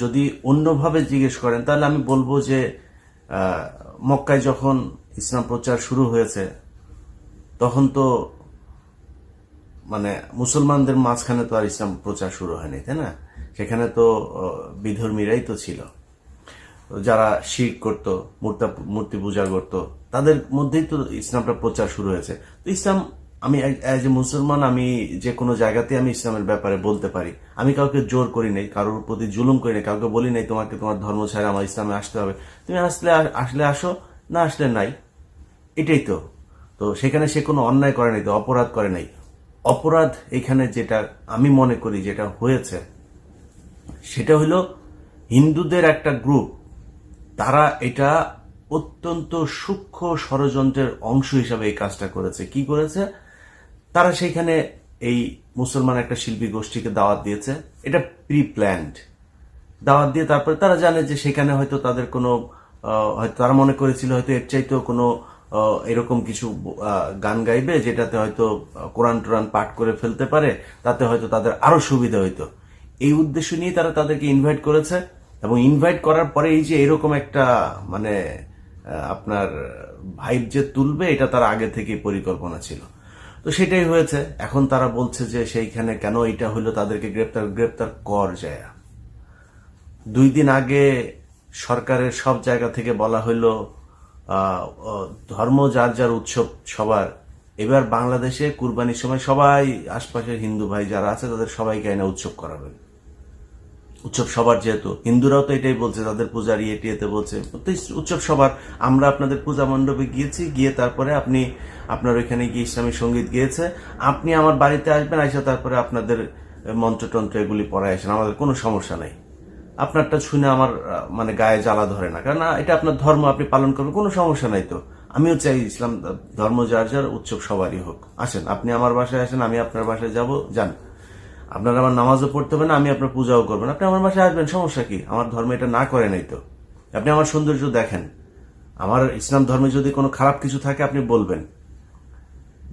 যদি অন্যভাবে জিজ্ঞেস করেন, তাহলে আমি বলব যে মক্কায় যখন ইসলাম প্রচার শুরু হয়েছে, তখন তো মানে মুসলমানদের মাঝখানে তো আর ইসলাম প্রচার শুরু হয়নি, তাই না? সেখানে তো বিধর্মীরাই তো ছিল। যারা শির করত, মূর্তা, মূর্তি পূজা করত, তাদের মধ্যেই তো ইসলামটা প্রচার শুরু হয়েছে। তো ইসলাম আমি অ্যাজ এ মুসলমান, আমি যে কোনো জায়গাতে আমি ইসলামের ব্যাপারে বলতে পারি। আমি কাউকে জোর করি নাই, কারোর প্রতি জুলুম করি নাই, কাউকে বলি নাই তোমাকে তোমার ধর্ম ছাড়া আমার ইসলামে আসতে হবে। তুমি আসলে আসলে আসো, না আসলে নাই। এটাই তো। তো সেখানে সে কোনো অন্যায় করে নাই, তো অপরাধ করে নাই। অপরাধ এখানে যেটা আমি মনে করি যেটা হয়েছে, সেটা হলো হিন্দুদের একটা গ্রুপ তারা এটা অত্যন্ত সূক্ষ্ম ষড়যন্ত্রের অংশ হিসাবে এই কাজটা করেছে। কি করেছে? তারা সেইখানে এই মুসলমান একটা শিল্পী গোষ্ঠীকে দাওয়াত দিয়েছে। এটা প্রি প্ল্যান্ড দাওয়াত দিয়ে তারপরে তারা জানে যে সেখানে হয়তো তাদের কোনো হয়তো তারা মনে করেছিল হয়তো এর চাইতেও কোনো এরকম কিছু গান গাইবে যেটাতে হয়তো কোরআন টোরান পাঠ করে ফেলতে পারে, তাতে হয়তো তাদের আরও সুবিধা হইতো। এই উদ্দেশ্য নিয়ে তারা তাদেরকে ইনভাইট করেছে এবং ইনভাইট করার পরে এই যে এরকম একটা মানে আপনার ভাইব যে তুলবে, এটা তার আগে থেকেই পরিকল্পনা ছিল। তো সেটাই হয়েছে। এখন তারা বলছে যে সেইখানে কেন এটা হলো তাদেরকে গ্রেপ্তার গ্রেপ্তার কর যায়। দুই দিন আগে সরকারের সব জায়গা থেকে বলা আহ, ধর্ম যার যার উৎসব সবার। এবার বাংলাদেশে কুরবানির সময় সবাই আশপাশের হিন্দু ভাই যারা আছে তাদের সবাইকে এনে উৎসব করাবেন। উৎসব সবার যেহেতু। হিন্দুরাও তো এটাই বলছে তাদের পূজার ইয়ে টিয়েতে বলছে উৎসব সবার। আমরা আপনাদের পূজা মণ্ডপে গিয়েছি গিয়ে তারপরে আপনি আপনার ওইখানে গিয়ে ইসলামী সংগীত গিয়েছে। আপনি আমার বাড়িতে আসবেন, আইসা তারপরে আপনাদের মন্ত্রতন্ত্র এগুলি পড়ায় আসেন। আমাদের কোনো সমস্যা নাই। আপনারটা শুনে আমার মানে গায়ে জ্বালা ধরে না। কারণ এটা আপনার ধর্ম, আপনি পালন করবেন, কোনো সমস্যা নাই তো। আমিও চাই ইসলাম ধর্ম যার যার উৎসব সবারই হোক। আসেন, আপনি আমার বাসায় আসেন, আমি আপনার বাসায় যাব, যান। আপনার আমার নামাজও পড়তে হবে না, আমি আপনার পূজাও করবেন আপনি আমার বাসায় আসবেন, সমস্যা কি? আমার ধর্ম এটা না করে নাই তো। আপনি আমার সৌন্দর্য দেখেন। আমার ইসলাম ধর্মে যদি কোনো খারাপ কিছু থাকে, আপনি বলবেন।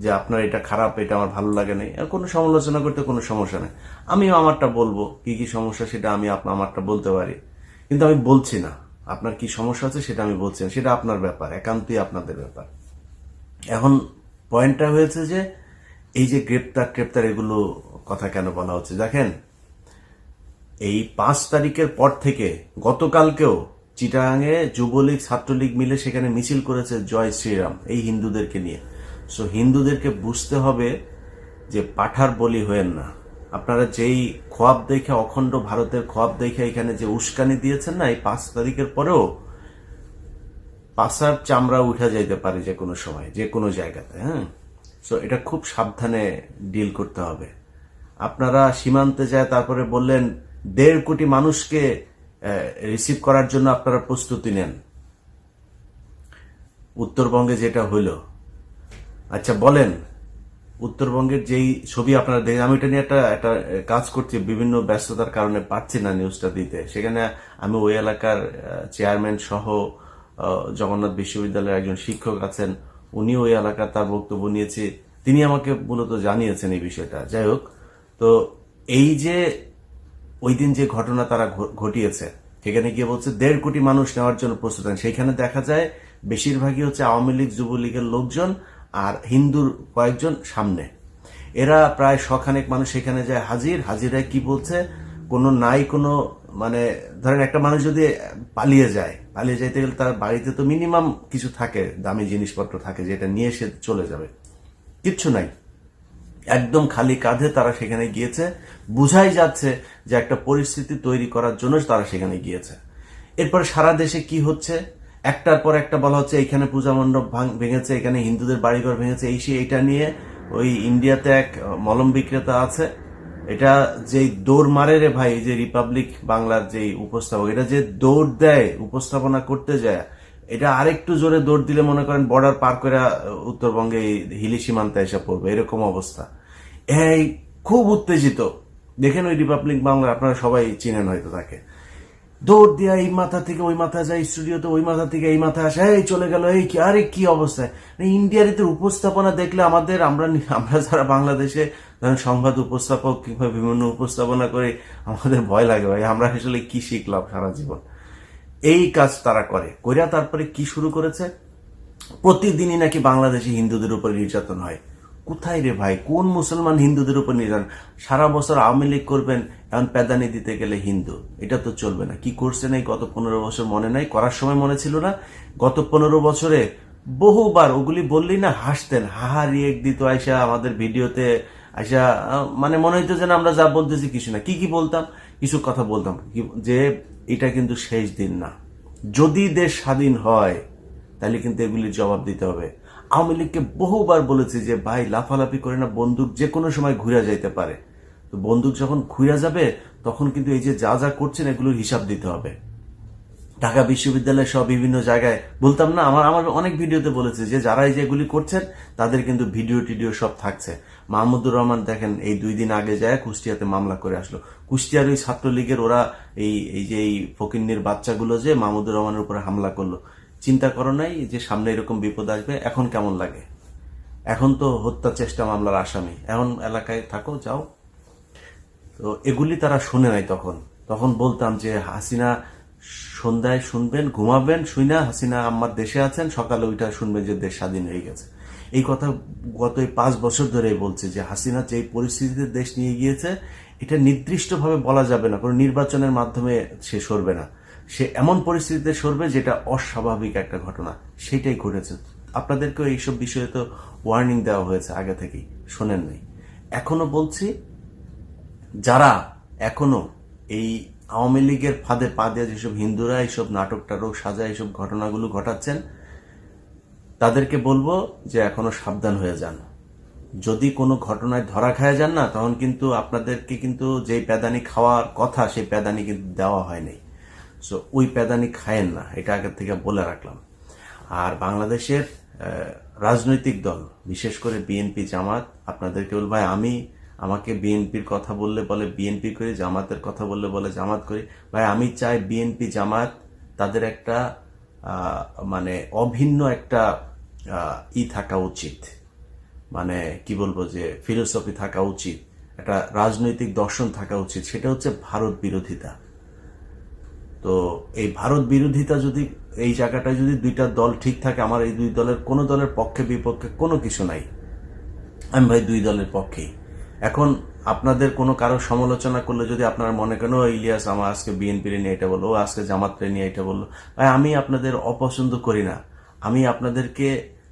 যে আপনার এটা খারাপ, এটা আমার ভালো লাগে নাই। আর কোনো সমালোচনা করতে কোনো সমস্যা নেই। আমিও আমারটা বলব। কি কি সমস্যা সেটা আমি আপনার আমারটা বলতে পারি। কিন্তু আমি বলছি না। আপনার কি সমস্যা আছে সেটা আমি বলছি না। সেটা আপনার ব্যাপার, একান্তই আপনাদের ব্যাপার। এখন পয়েন্টটা হয়েছে যে, এই যে গ্রেপ্তার গ্রেপ্তার এগুলো কথা কেন বলা হচ্ছে? দেখেন, এই পাঁচ তারিখের পর থেকে গতকালকেও চিটাগাঙে যুবলীগ, ছাত্রলীগ মিলে সেখানে মিছিল করেছে জয় শ্রীরাম, এই হিন্দুদেরকে নিয়ে। সো হিন্দুদেরকে বুঝতে হবে যে পাঠার বলি হয়েন না। আপনারা যেই খোয়াব দেখে, অখণ্ড ভারতের খোয়াব দেখে এখানে যে উস্কানি দিয়েছেন না, এই পাঁচ তারিখের পরেও পাশার চামড়া উঠে যাইতে পারে যে কোনো সময়, যে কোনো জায়গাতে হ্যাঁ? সো এটা খুব সাবধানে ডিল করতে হবে। আপনারা সীমান্তে যায় তারপরে বললেন, দেড় কোটি মানুষকে রিসিভ করার জন্য আপনারা প্রস্তুতি নেন। উত্তরবঙ্গে যেটা হইল আচ্ছা বলেন। উত্তরবঙ্গের যেই ছবি আপনারা দেখেন আমি এটা নিয়ে একটা একটা কাজ করছি, বিভিন্ন ব্যস্ততার কারণে পাচ্ছি না নিউজটা দিতে। সেখানে আমি ওই এলাকার চেয়ারম্যান সহ জগন্নাথ বিশ্ববিদ্যালয়ের একজন শিক্ষক আছেন উনি ওই এলাকার তার বক্তব্য নিয়েছে। তিনি আমাকে মূলত জানিয়েছেন এই বিষয়টা। যাই হোক, তো এই যে ওই দিন যে ঘটনা তারা ঘটিয়েছে, সেখানে গিয়ে বলছে, দেড় কোটি মানুষ নেওয়ার জন্য প্রস্তুত সেখানে দেখা যায়, বেশিরভাগই হচ্ছে আওয়ামী লীগ, যুবলীগের লোকজন আর হিন্দুর কয়েকজন সামনে। এরা প্রায় শখানেক মানুষ সেখানে যায় হাজির। হাজিরায় কি বলছে? কোনো নাই, কোনো মানে ধরেন একটা মানুষ যদি পালিয়ে যায়, পালিয়ে যাইতে গেলে তার বাড়িতে তো মিনিমাম কিছু থাকে, দামি জিনিসপত্র থাকে, যেটা নিয়ে সে চলে যাবে। কিচ্ছু নাই। একদম খালি কাঁধে তারা সেখানে গিয়েছে। বুঝাই যাচ্ছে যে একটা পরিস্থিতি তৈরি করার জন্য তারা সেখানে গিয়েছে। এরপর সারা দেশে কি হচ্ছে? একটার পর একটা বলা হচ্ছে এখানে পূজা মণ্ডপ ভাঙ- ভেঙেছে, এখানে হিন্দুদের বাড়িঘর ভেঙেছে, এই সে এটা নিয়ে ওই ইন্ডিয়াতে এক মলম বিক্রেতা আছে। এটা যে দৌড় মারে রে ভাই যে রিপাবলিক বাংলার যে উপস্থাপক, এটা যে দৌড় দেয়, উপস্থাপনা করতে যায়, এটা আরেকটু জোরে দৌড় দিলে মনে করেন বর্ডার পার করে উত্তরবঙ্গে হিলি সীমান্তে এসে পড়বে, এরকম অবস্থা। এই খুব উত্তেজিত। দেখেন ওই রিপাবলিক বাংলা আপনারা সবাই চিনেন হয়তো তাকে। দৌড় দিয়া এই মাথা থেকে ওই মাথা যায় স্টুডিওতে ওই মাথা থেকে এই মাথা আসে, এই চলে গেল, এই কি, আরে কি অবস্থায় মানে ইন্ডিয়ার এদের উপস্থাপনা দেখলে আমাদের, আমরা আমরা যারা বাংলাদেশে সংবাদ উপস্থাপক কিংবা বিভিন্ন উপস্থাপনা করে, আমাদের ভয় লাগে ভাই, আমরা আসলে কি শিখলাম সারা জীবন? এই কাজ তারা করে। কইরা তারপরে কি শুরু করেছে? প্রতিদিনই নাকি বাংলাদেশে হিন্দুদের উপর নির্যাতন হয়। কোথায় রে ভাই? কোন মুসলমান হিন্দুদের উপর নির্যাতন? সারা বছর আওয়ামী লীগ করবেন এখন প্যাদানি দিতে গেলে হিন্দু। এটা তো চলবে না। কি করছেন এই গত পনেরো বছর মনে নাই? করার সময় মনে ছিল না? গত পনেরো বছরে বহুবার ওগুলি বললেই না হাসতেন। হাহা রিয়েক দিত আয়সা আমাদের ভিডিওতে আহ, মানে মনে হইতো যেন আমরা যা বলতেছি কিছু না। কি কি বলতাম? কিছু কথা বলতাম। যে এটা কিন্তু শেষ দিন না। যদি দেশ স্বাধীন হয় তাহলে কিন্তু এগুলির জবাব দিতে হবে। আওয়ামী লীগকে বহুবার বলেছে যে, ভাই, লাফালাফি করে না, বন্দুক যে কোনো সময় ঘুরে যাইতে পারে। তো বন্দুক যখন ঘুরে যাবে, তখন কিন্তু এই যে যা যা করছেন, এগুলোর হিসাব দিতে হবে। ঢাকা বিশ্ববিদ্যালয় সব বিভিন্ন জায়গায়, বলতাম না, আমার আমার অনেক ভিডিওতে বলেছে যে যারা এই যেগুলি করছেন, তাদের কিন্তু ভিডিও টিডিও সব থাকছে। মাহমুদুর রহমান, দেখেন, এই দুই দিন আগে যায় কুষ্টিয়াতে মামলা করে আসলো। কুষ্টিয়ার ওই ছাত্রলীগের ওরা এই এই যে এই ফকিন্নির বাচ্চাগুলো যে মাহমুদুর রহমানের উপরে হামলা করল চিন্তা করো নাই যে সামনে এরকম বিপদ আসবে, এখন কেমন লাগে? এখন তো হত্যা চেষ্টা মামলার আসামি। এখন এলাকায় থাকো, যাও। তো এগুলি তারা শুনে নাই তখন। তখন বলতাম যে, হাসিনা সন্ধ্যায় শুনবেন, ঘুমাবেন, শুইনা, হাসিনা আমার দেশে আছেন, সকালে ওইটা শুনবেন যে দেশ স্বাধীন হয়ে গেছে। এই কথা গত পাঁচ বছর ধরেই বলছে যে, হাসিনা যে পরিস্থিতিতে দেশ নিয়ে গিয়েছে, এটা নির্দিষ্টভাবে বলা যাবে না। কোনো নির্বাচনের মাধ্যমে সে সরবে না। সে এমন পরিস্থিতিতে সরবে যেটা অস্বাভাবিক একটা ঘটনা। সেটাই ঘটেছে। আপনাদেরকেও এইসব বিষয়ে তো ওয়ার্নিং দেওয়া হয়েছে আগে থেকেই। শোনেন নাই। এখনও বলছি, যারা এখনও এই আওয়ামী লীগের ফাঁদে পা দিয়ে যেসব হিন্দুরা এইসব নাটক টাটক সাজা এইসব ঘটনাগুলো ঘটাচ্ছেন, তাদেরকে বলব যে এখনও সাবধান হয়ে যান। যদি কোনো ঘটনায় ধরা খায় যান না, তখন কিন্তু আপনাদেরকে কিন্তু যেই প্যাদানি খাওয়ার কথা, সেই প্যাদানি কিন্তু দেওয়া হয়নি সো ওই প্যাদানি খায়েন না, এটা আগের থেকে বলে রাখলাম। আর বাংলাদেশের রাজনৈতিক দল, বিশেষ করে বিএনপি জামাত আপনাদেরকে বল, ভাই, আমি আমাকে বিএনপির কথা বললে বলে বিএনপি করি, জামাতের কথা বললে বলে, জামাত করি। ভাই, আমি চাই বিএনপি জামাত তাদের একটা মানে অভিন্ন একটা ই থাকা উচিত। মানে কি বলব যে ফিলোসফি থাকা উচিত, একটা রাজনৈতিক দর্শন থাকা উচিত। সেটা হচ্ছে ভারত বিরোধিতা। তো এই ভারত বিরোধিতা যদি, এই জায়গাটায় যদি দুইটা দল ঠিক থাকে, আমার এই দুই দলের, কোনো দলের পক্ষে বিপক্ষে কোনো কিছু নাই। আমি ভাই দুই দলের পক্ষেই। এখন আপনাদের কোনো কারও সমালোচনা করলে যদি আপনারা মনে করেন ইলিয়াস, আমার আজকে বিএনপি নিয়ে এটা বলল, ও আজকে জামাতরে নিয়ে এটা বলল। ভাই, আমি আপনাদের অপছন্দ করি না। আমি আপনাদেরকে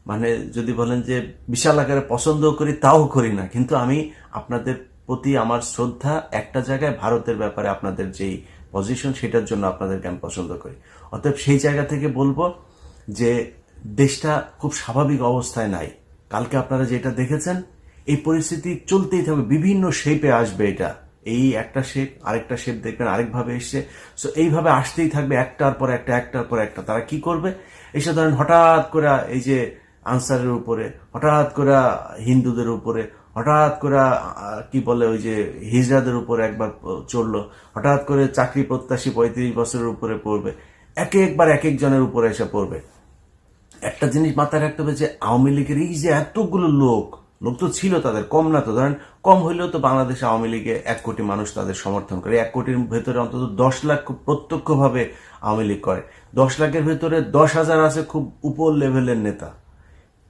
মানে যদি বলেন যে বিশাল আকারে পছন্দ করি, তাও করি না। কিন্তু আমি আপনাদের প্রতি আমার শ্রদ্ধা একটা জায়গায় ভারতের ব্যাপারে আপনাদের যেই পজিশন সেটার জন্য আপনাদেরকে আমি পছন্দ করি। অতএব সেই জায়গা থেকে বলব যে দেশটা খুব স্বাভাবিক অবস্থায় নাই। কালকে আপনারা যেটা দেখেছেন, এই পরিস্থিতি চলতেই থাকবে, বিভিন্ন শেপে আসবে এটা। এই একটা শেপ আরেকটা শেপ দেখবেন, আরেকভাবে এসছে। সো এইভাবে আসতেই থাকবে, একটার পর একটা, একটার পর একটা। তারা কি করবে? এসে ধরেন হঠাৎ করে এই যে আনসারের উপরে, হঠাৎ করে হিন্দুদের উপরে হঠাৎ করে কি বলে ওই যে হিজড়াদের উপরে একবার চড়লো হঠাৎ করে চাকরি প্রত্যাশী পঁয়ত্রিশ বছরের উপরে পড়বে, এক একবার এক একজনের উপরে এসে পড়বে। একটা জিনিস মাথায় রাখতে হবে যে আওয়ামী লীগের এই যে এতগুলো লোক লোক তো ছিল তাদের, কম না তো, ধরেন কম হইলেও তো বাংলাদেশ আওয়ামী লীগে এক কোটি মানুষ তাদের সমর্থন করে, এক কোটির ভেতরে অন্তত দশ লাখ প্রত্যক্ষভাবে আওয়ামী লীগ করে। দশ লাখের ভেতরে দশ হাজার আছে খুব উপর লেভেলের নেতা।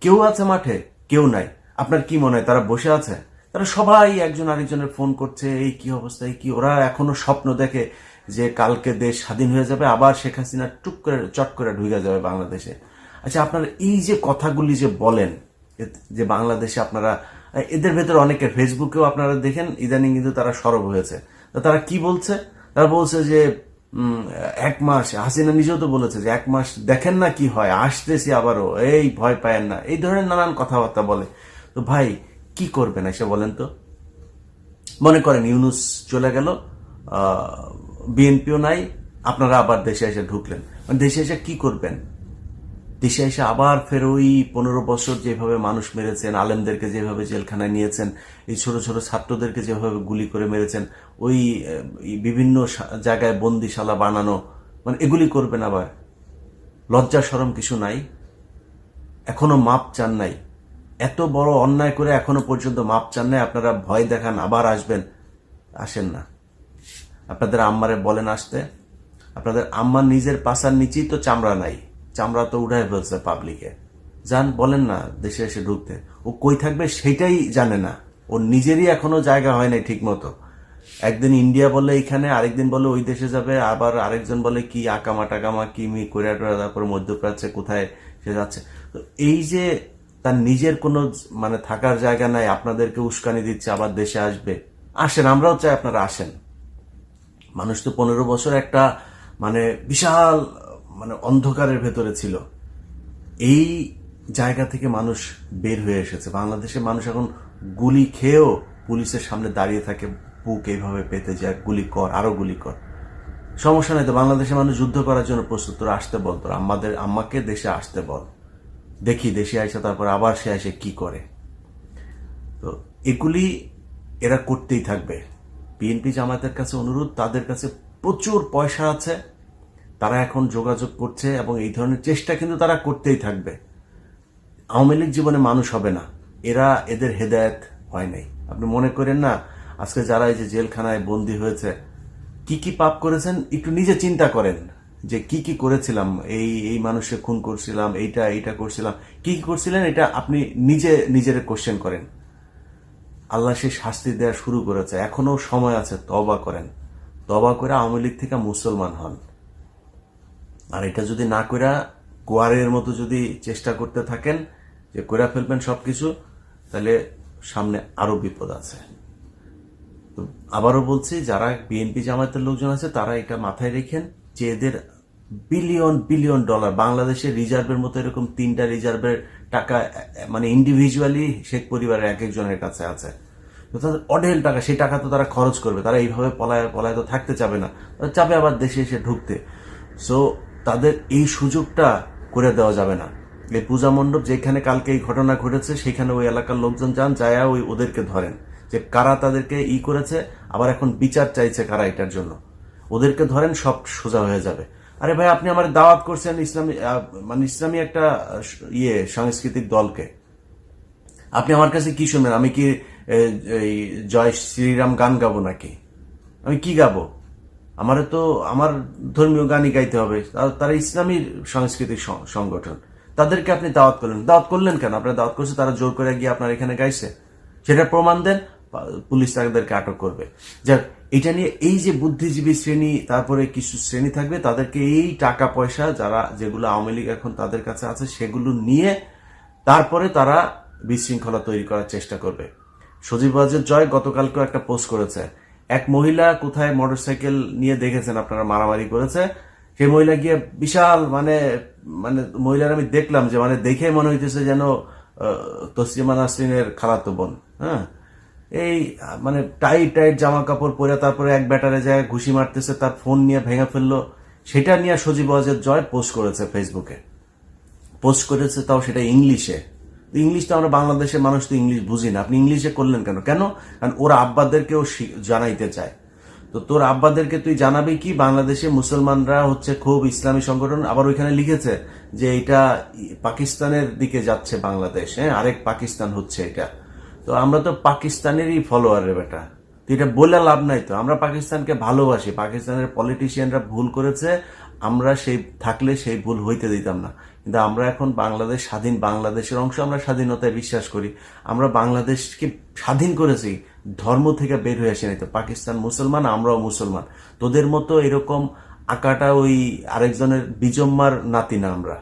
কেউ আছে মাঠে? কেউ নাই। আপনার কি মনে হয়, তারা বসে আছে? তারা সবাই একজন আরেকজনের ফোন করছে, এই কি অবস্থা, এই কি, ওরা এখনও স্বপ্ন দেখে যে কালকে দেশ স্বাধীন হয়ে যাবে, আবার শেখ হাসিনা টুক করে, চট করে ঢুকে যাবে বাংলাদেশে। আচ্ছা আপনারা এই যে কথাগুলি যে বলেন যে বাংলাদেশে আপনারা, এদের ভেতরে অনেকে ফেসবুকেও আপনারা দেখেন, ইদানিং কিন্তু তারা সরব হয়েছে। তো তারা কি বলছে? তারা বলছে যে এক মাস, হাসিনা নিজেও তো বলেছে যে এক মাস দেখেন না কি হয়, আসতেছি আবারও, এই ভয় পায়েন না, এই ধরনের নানান কথাবার্তা বলে। তো ভাই, কি করবেন এসে বলেন তো? মনে করেন ইউনুস চলে গেল বিএনপিও নাই, আপনারা আবার দেশে এসে ঢুকলেন। মানে দেশে এসে কি করবেন? দেশে এসে আবার ফের ওই পনেরো বছর যেভাবে মানুষ মেরেছেন, আলেমদেরকে যেভাবে জেলখানায় নিয়েছেন, এই ছোট ছোট ছাত্রদেরকে যেভাবে গুলি করে মেরেছেন, ওই বিভিন্ন জায়গায় বন্দিশালা বানানো মানে এগুলি করবেন আবার? লজ্জা সরম কিছু নাই? এখনও মাপ চান নাই? এত বড় অন্যায় করে এখনও পর্যন্ত মাপ চান নাই, আপনারা ভয় দেখান, আবার আসবেন। আসেন না। আপনাদের আম্মারে বলেন আসতে। আপনাদের আম্মার নিজের পাশার নিচেই তো চামড়া নাই। চামড়া তো উঠায় ফেলছে পাবলিকে যান, বলেন না, দেশে এসে ঢুকতে। ও কই থাকবে সেটাই জানে না। ওর নিজেরই এখনও জায়গা হয় নাই ঠিক মতো একদিন ইন্ডিয়া বলে এইখানে, আরেকদিন বলে ওই দেশে যাবে, আবার আরেকজন বলে কি আকামা টাকামা কি মি কোরিয়া তারপর মধ্যপ্রাচ্যে কোথায় সে যাচ্ছে। তো এই যে তার নিজের কোনো মানে থাকার জায়গা নাই, আপনাদেরকে উস্কানি দিচ্ছে, আবার দেশে আসবে। আসেন, আমরাও চাই আপনারা আসেন। মানুষ তো পনেরো বছর একটা মানে বিশাল মানে অন্ধকারের ভেতরে ছিল। এই জায়গা থেকে মানুষ বের হয়ে এসেছে। বাংলাদেশের মানুষ এখন গুলি খেয়েও পুলিশের সামনে দাঁড়িয়ে থাকে, বুক এইভাবে পেতে যায়, গুলি কর, আরও গুলি কর। সমস্যা নাই তো, বাংলাদেশের মানুষ যুদ্ধ করার জন্য প্রস্তুত আসতে বল, তোরা আমাদের আম্মাকে দেশে আসতে বল। দেখি, দেশে আসে, তারপর আবার সে আসে, কি করে? তো এগুলি এরা করতেই থাকবে। বিএনপি জামাতের কাছে অনুরোধ, তাদের কাছে প্রচুর পয়সা আছে, তারা এখন যোগাযোগ করছে এবং এই ধরনের চেষ্টা কিন্তু তারা করতেই থাকবে। আওয়ামী লীগ জীবনে মানুষ হবে না, এরা এদের হেদায়েত হয় নাই। আপনি মনে করেন না, আজকে যারা এই যে জেলখানায় বন্দী হয়েছে, কি কি পাপ করেছেন? একটু নিজে চিন্তা করেন। যে কি কি করেছিলাম, এই এই মানুষকে খুন করছিলাম, এইটা এইটা করছিলাম, কি কি করছিলেন, এটা আপনি নিজে, নিজের কোশ্চেন করেন। আল্লাহ সেই শাস্তি দেওয়া শুরু করেছে এখনও সময় আছে তবা করেন। তবা করে আওয়ামী লীগ থেকে মুসলমান হন। আর এটা যদি না কইরা গোয়ারের মতো যদি চেষ্টা করতে থাকেন, যে কইরা ফেলবেন সবকিছু, তাহলে সামনে আরও বিপদ আছে। তো আবারও বলছি, যারা বিএনপি জামায়াতের লোকজন আছে, তারা এটা মাথায় রেখেন। যে এদের বিলিয়ন বিলিয়ন ডলার বাংলাদেশের রিজার্ভের মতো এরকম তিনটা রিজার্ভের টাকা মানে ইন্ডিভিজুয়ালি শেখ পরিবারের এক একজনের কাছে আছে। অঢেল টাকা, সেই টাকা তো তারা খরচ করবে। তারা এইভাবে পলায় পলায় তো থাকতে চাবে না। তারা চাবে আবার দেশে এসে ঢুকতে। সো তাদের এই সুযোগটা করে দেওয়া যাবে না। এই পূজা মণ্ডপ যেখানে কালকে এই ঘটনা ঘটেছে, সেখানে ওই এলাকার লোকজন যান, যায়া ওই ওদেরকে ধরেন। যে কারা তাদেরকে ই করেছে, আবার এখন বিচার চাইছে কারা এটার জন্য। ওদেরকে ধরেন সব সোজা হয়ে যাবে। আরে ভাই, আপনি আমার দাওয়াত করছেন ইসলামী মানে ইসলামী একটা ইয়ে সাংস্কৃতিক দলকে। আপনি আমার কাছে কি শুনবেন? আমি কি জয় শ্রীরাম গান গাবো নাকি? আমি কি গাবো? আমারে তো আমার ধর্মীয় গানই গাইতে হবে। তারা ইসলামী সাংস্কৃতিক সংগঠন। তাদেরকে আপনি দাওয়াত করলেন। দাওয়াত করলেন কেন? আপনার দাওয়াত করছে, তারা জোর করে গিয়ে আপনার এখানে গাইছে। সেটা প্রমাণ দেন। পুলিশ তাদেরকে আটক করবে। যাক, এটা নিয়ে এই যে বুদ্ধিজীবী শ্রেণি, তারপরে কিছু শ্রেণি থাকবে, তাদেরকে এই টাকা পয়সা যারা, যেগুলো আওয়ামী লীগ এখন তাদের কাছে আছে, সেগুলো নিয়ে তারপরে তারা বিশৃঙ্খলা তৈরি করার চেষ্টা করবে। সজীব ওয়াজেদ জয় গতকালকেও একটা পোস্ট করেছে। এক মহিলা কোথায় মোটরসাইকেল নিয়ে দেখেছেন আপনারা, মারামারি করেছে। সেই মহিলা গিয়ে বিশাল মানে মানে মহিলার আমি দেখলাম যে মানে দেখে মনে হইতেছে যেন তসলিমা নাসরিনের খালাতো বোন হ্যাঁ? এই মানে টাইট টাইট জামা কাপড় পরে তারপরে এক ব্যাটারে যায়, ঘুষি মারতেছে, তার ফোন নিয়ে ভেঙে ফেলল। সেটা নিয়ে সজীব ওয়াজেদ জয় পোস্ট করেছে ফেসবুকে পোস্ট করেছে তাও সেটা ইংলিশে ইংলিশ তো আমরা বাংলাদেশের মানুষ তো ইংলিশ বুঝি না। আপনি ইংলিশে করলেন কেন? কেন? কারণ ওরা আব্বাদেরকেও জানাইতে চায়। তো তোর আব্বাদেরকে তুই জানাবি কি? বাংলাদেশে মুসলমানরা হচ্ছে খুব ইসলামী সংগঠন। আবার ওইখানে লিখেছে যে এটা পাকিস্তানের দিকে যাচ্ছে বাংলাদেশ। হ্যাঁ আরেক পাকিস্তান হচ্ছে এটা। তো আমরা তো পাকিস্তানেরই ফলোয়ার রে বেটা এটা বলে লাভ নাই তো। আমরা পাকিস্তানকে ভালোবাসি। পাকিস্তানের পলিটিশিয়ানরা ভুল করেছে। আমরা সেই, থাকলে সেই ভুল হইতে দিতাম না। কিন্তু আমরা এখন বাংলাদেশ স্বাধীন, বাংলাদেশের অংশ আমরা স্বাধীনতায় বিশ্বাস করি। আমরা বাংলাদেশকে স্বাধীন করেছি, ধর্ম থেকে বের হয়ে আসেনি তো। পাকিস্তান মুসলমান, আমরাও মুসলমান। তোদের মতো এরকম আঁকাটা ওই আরেকজনের বিজম্মার নাতি না আমরা।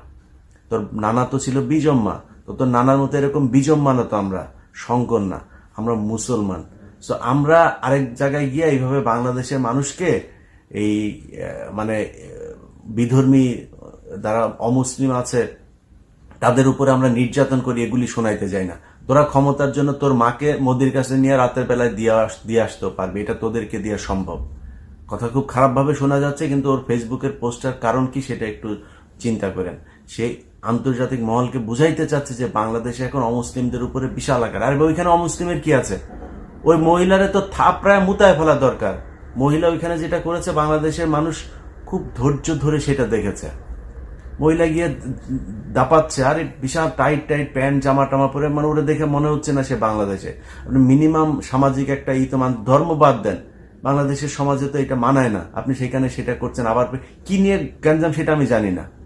তোর নানা তো ছিল বিজম্মা। তো তোর নানার মতো এরকম বিজম্মা না তো আমরা। শঙ্কর না, আমরা মুসলমান। সো আমরা আরেক জায়গায় গিয়ে এইভাবে বাংলাদেশের মানুষকে এই মানে বিধর্মী যারা অমুসলিম আছে, তাদের উপরে আমরা নির্যাতন করি, এগুলি শোনাইতে যাই না। তোরা ক্ষমতার জন্য তোর মাকে মোদির কাছে নিয়ে রাতের বেলায় দিয়ে দিয়ে আসতেও পারবে, এটা তোদেরকে দিয়ে সম্ভব। কথা খুব খারাপভাবে শোনা যাচ্ছে, কিন্তু ওর ফেসবুকের পোস্টার কারণ কি সেটা একটু চিন্তা করেন। সে আন্তর্জাতিক মহলকে বুঝাইতে চাচ্ছে যে বাংলাদেশে এখন অমুসলিমদের উপরে বিশাল আকার। আর ওইখানে অমুসলিমের কি আছে? ওই মহিলারে তো থাপড়ায় মুতায় ফেলা দরকার। মহিলা ওইখানে যেটা করেছে, বাংলাদেশের মানুষ খুব ধৈর্য ধরে সেটা দেখেছে। মহিলা গিয়ে দাপাচ্ছে, আরে বিশাল টাইট টাইট প্যান্ট, জামা টামা পরে মানে ওটা দেখে মনে হচ্ছে না সে বাংলাদেশে। মিনিমাম সামাজিক একটা ই তো মান, ধর্ম বাদ দেন। বাংলাদেশের সমাজে তো এটা মানায় না। আপনি সেখানে সেটা করছেন, আবার কি নিয়ে গ্যাঞ্জাম সেটা আমি জানি না।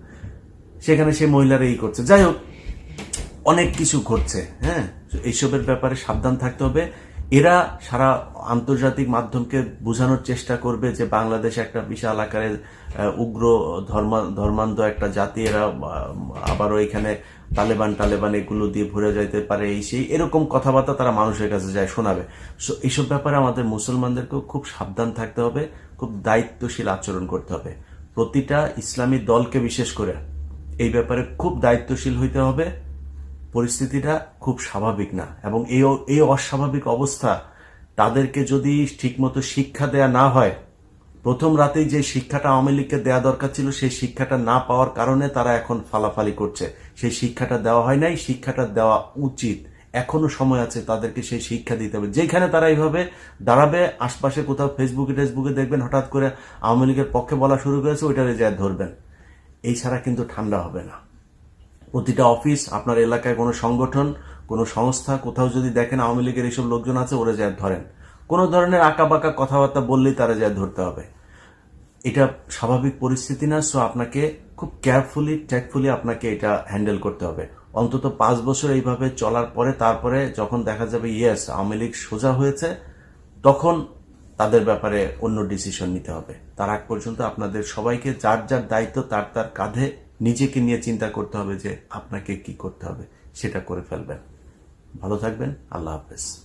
সেখানে সে মহিলারা এই করছে। যাই হোক অনেক কিছু ঘটছে হ্যাঁ? এইসবের ব্যাপারে সাবধান থাকতে হবে। এরা সারা আন্তর্জাতিক মাধ্যমকে বোঝানোর চেষ্টা করবে যে বাংলাদেশ একটা বিশাল আকারের আহ, উগ্র ধর্মা ধর্মান্ধ একটা জাতি। এরা আবারও এখানে তালেবান টালেবান এগুলো দিয়ে ভরে যাইতে পারে এই সেই। এরকম কথাবার্তা তারা মানুষের কাছে যায় শোনাবে। সো এইসব ব্যাপারে আমাদের মুসলমানদেরকেও খুব সাবধান থাকতে হবে খুব দায়িত্বশীল আচরণ করতে হবে। প্রতিটা ইসলামী দলকে বিশেষ করে। এই ব্যাপারে খুব দায়িত্বশীল হইতে হবে। পরিস্থিতিটা খুব স্বাভাবিক না এবং এই এই অস্বাভাবিক অবস্থা তাদেরকে যদি ঠিকমতো শিক্ষা দেয়া না হয়, প্রথম রাতেই যে শিক্ষাটা আওয়ামী লীগকে দেওয়া দরকার ছিল, সেই শিক্ষাটা না পাওয়ার কারণে তারা এখন ফালাফালি করছে। সেই শিক্ষাটা দেওয়া হয় নাই, শিক্ষাটা দেওয়া উচিত। এখনও সময় আছে তাদেরকে সেই শিক্ষা দিতে হবে। যেখানে তারা এইভাবে দাঁড়াবে, আশপাশে কোথাও ফেসবুকে টেসবুকে দেখবেন, হঠাৎ করে আওয়ামী লীগের পক্ষে বলা শুরু করেছে, ওইটারে যায় ধরবেন। এই ছাড়া কিন্তু ঠান্ডা হবে না। প্রতিটা অফিস, আপনার এলাকায় কোনো সংগঠন, কোনো সংস্থা, কোথাও যদি দেখেন আওয়ামী লীগের এইসব লোকজন আছে, ওরা যায় ধরেন। কোনো ধরনের আঁকাবাঁকা কথাবার্তা বললেই তারা যায় ধরতে হবে। এটা স্বাভাবিক পরিস্থিতি না সো আপনাকে খুব কেয়ারফুলি টেকফুলি আপনাকে এটা হ্যান্ডেল করতে হবে। অন্তত পাঁচ বছর এইভাবে চলার পরে, তারপরে যখন দেখা যাবে ইয়েস আওয়ামী লীগ সোজা হয়েছে, তখন তাদের ব্যাপারে অন্য ডিসিশন নিতে হবে। তার আগ পর্যন্ত আপনাদের সবাইকে যার যার দায়িত্ব, তার তার কাঁধে নিজেকে নিয়ে চিন্তা করতে হবে যে আপনাকে কি করতে হবে, সেটা করে ফেলবেন। ভালো থাকবেন, আল্লাহ হাফেজ।